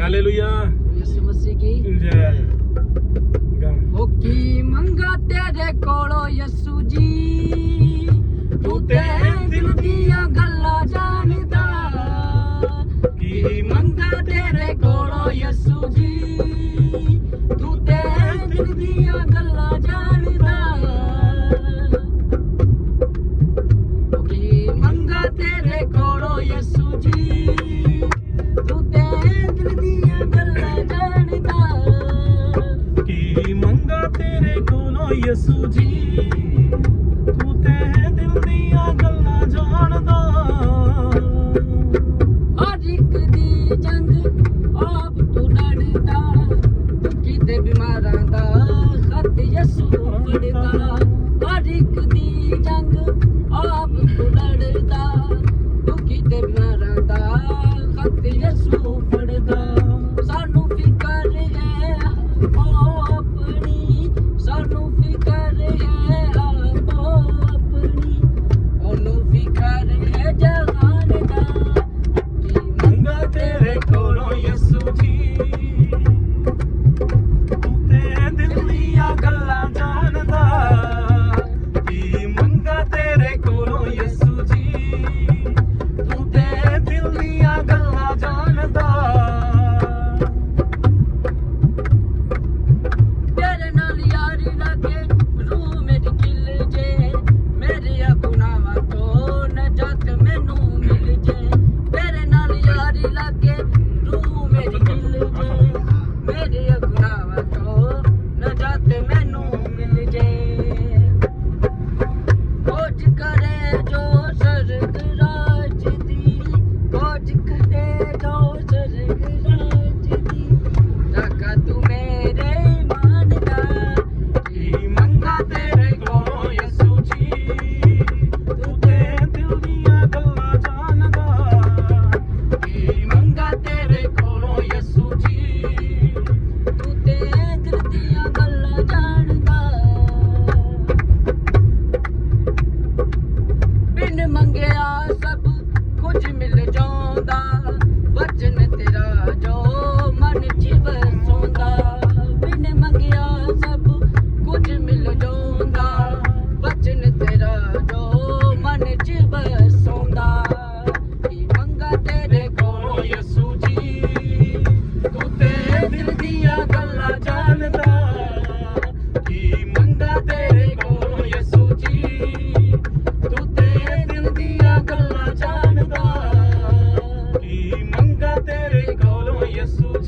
Hallelujah यीशु मसीह की जय ਤੇਰੇ ਕੋਲੋਂ ਯਸੂ ਜੀ। ਤੂੰ ਤੇ ਦਿਲ ਦੀਆਂ ਗੱਲਾਂ ਜਾਣਦਾ। ਹਰ ਇੱਕ ਦੀ ਜੰਗ ਆਪ ਤੂੰ ਲੜਦਾ। ਦੁਖੀ ਤੇ ਬਿਮਾਰਾਂ ਦਾ ਖਤ ਯਸੂ ਫੜਦਾ। ਹਰ ਇੱਕ ਦੀ ਜੰਗ ਆਪ ਤੂੰ ਲੜਦਾ। ਦੁਖੀ ਤੇ ਬਿਮਾਰਾਂ ਦਾ ਖਤ ਯਸੂ ਫੜਦਾ। ਜੋ ਮਨ ਚ ਬਸੋਂਦਾ ਕੀ ਮੰਗਾ ਤੇਰੇ ਕੋਲੋਂ? ਯਸੂ ਜੀ, ਤੂੰ ਤੇ ਦਿਲ ਦੀਆਂ ਗੱਲਾਂ ਜਾਣਦਾ, ਕੀ ਮੰਗਾ ਤੇਰੇ ਕੋਲੋਂ? ਯਸੂ ਜੀ, ਤੂੰ ਤੇ ਦਿਲ ਦੀਆਂ ਗੱਲਾਂ ਜਾਣਦਾ, ਕੀ ਮੰਗਾ ਤੇਰੇ ਕੋਲੋਂ? ਯਸੂ